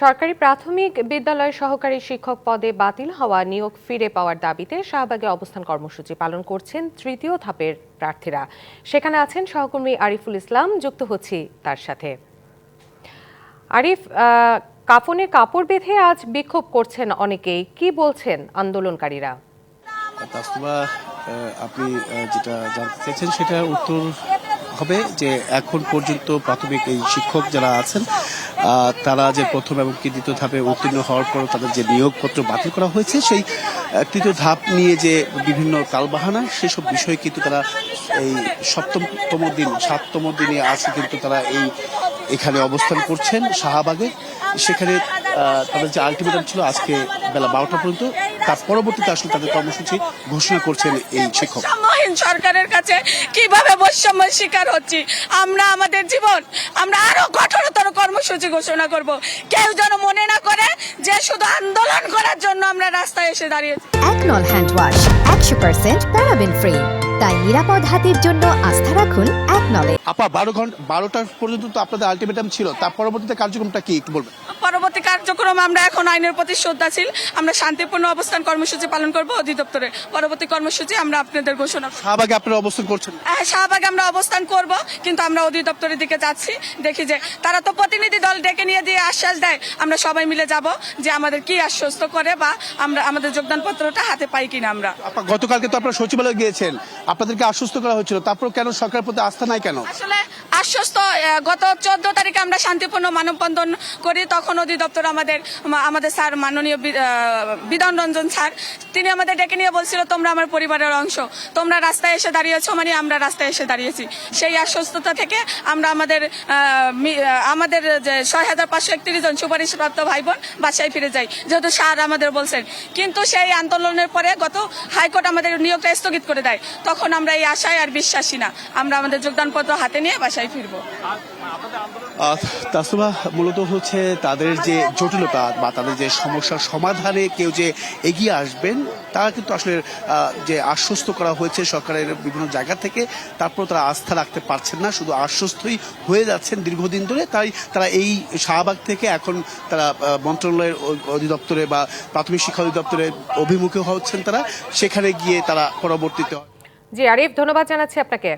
সরকারি প্রাথমিক বিদ্যালয় সহকারী শিক্ষক পদে বাতিল হওয়া নিয়োগ ফিরে পাওয়ার দাবিতে শাহবাগে অবস্থান কর্মসূচি পালন করছেন তৃতীয় ধাপের প্রার্থীরা। সেখানে আছেন সহকর্মী আরিফুল ইসলাম, যুক্ত হচ্ছি তার সাথে। আরিফ কাফনে কাপড় বেঁধে আজ বিক্ষোভ করছেন অনেকেই। কি বলছেন আন্দোলনকারীরা? আপনি যেটা জানতে চাইছেন সেটার উত্তর হবে যে এখন পর্যন্ত প্রাথমিক এই শিক্ষক যারা আছেন তারা যে প্রথম এবং কি দ্বিতীয় ধাপে উত্তীর্ণ হওয়ার পর তাদের যে নিয়োগপত্র বাতিল করা হয়েছে, সেই তৃতীয় ধাপ নিয়ে যে বিভিন্ন কালবাহানা, সেসব বিষয়ে কিন্তু তারা এই সপ্তমতম দিন, সাততম দিনে আছে কিন্তু তারা এই, এখানে অবস্থান করছেন শাহবাগে। সেখানে তাদের যে আলটিমেটাম ছিল আজকে বেলা বারোটা পর্যন্ত তার পরবর্তীতে আসলে তাদের কর্মসূচি ঘোষণা করছেন এই শিক্ষক। সরকারের কাছে কীভাবে বৈষম্যের শিকার হচ্ছি? আমরা আমাদের জীবন আমরা আরও কঠোরতর কর্মসূচি ঘোষণা করব। কেউ যেন মনে না করে যে শুধু আন্দোলন করার জন্য আমরা রাস্তায় এসে দাঁড়িয়েছি। একনল হ্যান্ড ওয়াশ একশো পার্সেন্ট প্যারাবেন ফ্রি। তাই নিরাপদ হাতের জন্য আস্থা রাখুন একনলে আপা বারো ঘণ্টা বারোটা পর্যন্ত তো আপনাদের আলটিমেটাম ছিল। তার পরবর্তীতে কার্যক্রমটা কি? একটু বলবেন। পরবর্তী কার্যক্রম আমরা এখন আইনের প্রতি শ্রদ্ধাশীল। আমরা শান্তিপূর্ণ অবস্থান কর্মসূচি পালন করব অধিদপ্তরে পরবর্তী কর্মসূচি আমরা আপনাদের ঘোষণা করব। শাহবাগে আপনারা অবস্থান করছেন? হ্যাঁ, শাহবাগে আমরা অবস্থান করব কিন্তু আমরা অধিদপ্তরের দিকে যাচ্ছি দেখি যে তারা তো প্রতিনিধি দল ডেকে নিয়ে দিয়ে আশ্বাস দেয় আমরা সবাই মিলে যাব যে আমাদের কি আশ্বস্ত করে বা আমরা আমাদের যোগদান পত্রটা হাতে পাই কিনা আমরা। গতকালকে তো আপনারা সচিবালয়ে গিয়েছেন আপনাদেরকে আশ্বস্ত করা হয়েছিল তারপর কেন সরকারের প্রতি আস্থা নাই কেন? আসলে আশ্বস্ত গত চোদ্দ তারিখে আমরা শান্তিপূর্ণ মানববন্ধন করি তখন অধিদপ্তর আমাদের আমাদের স্যার মাননীয় বিধান রঞ্জন স্যার, তিনি আমাদের ডেকে নিয়ে বলছিল, তোমরা আমার পরিবারের অংশ। তোমরা রাস্তায় এসে দাঁড়িয়েছো মানে আমরা রাস্তায় এসে দাঁড়িয়েছি। সেই আশ্বস্ততা থেকে আমরা আমাদের আমাদের যে ছয় হাজার পাঁচশো একত্রিশ জন সুপারিশপ্রাপ্ত ভাই বোন বাসায় ফিরে যাই। যেহেতু স্যার আমাদের বলছেন। কিন্তু সেই আন্দোলনের পরে গত হাইকোর্ট আমাদের নিয়োগটা স্থগিত করে দেয়। তখন আমরা এই আশায় আর বিশ্বাসী না। আমরা আমাদের যোগদানপত্র হাতে নিয়ে বাসায় ফিরবো। তাসুবা মূলত হচ্ছে তাদের যে জটিলতা বা তাদের যে সমস্যার সমাধানে কেউ যে এগিয়ে আসবেন, তারা কিন্তু আসলে যে আশ্বস্ত করা হয়েছে সরকারের বিভিন্ন জায়গা থেকে, তারপর তারা আস্থা রাখতে পারছেন না, শুধু আশ্বস্তই হয়ে যাচ্ছেন দীর্ঘদিন ধরে, তাই তারা এই শাহবাগ থেকে এখন তারা মন্ত্রণালয়ের অধিদপ্তরে বা প্রাথমিক শিক্ষা অধিদপ্তরে অভিমুখী হচ্ছেন তারা, সেখানে গিয়ে তারা পরবর্তীতে জি, আরিফ, ধন্যবাদ জানাচ্ছি আপনাকে।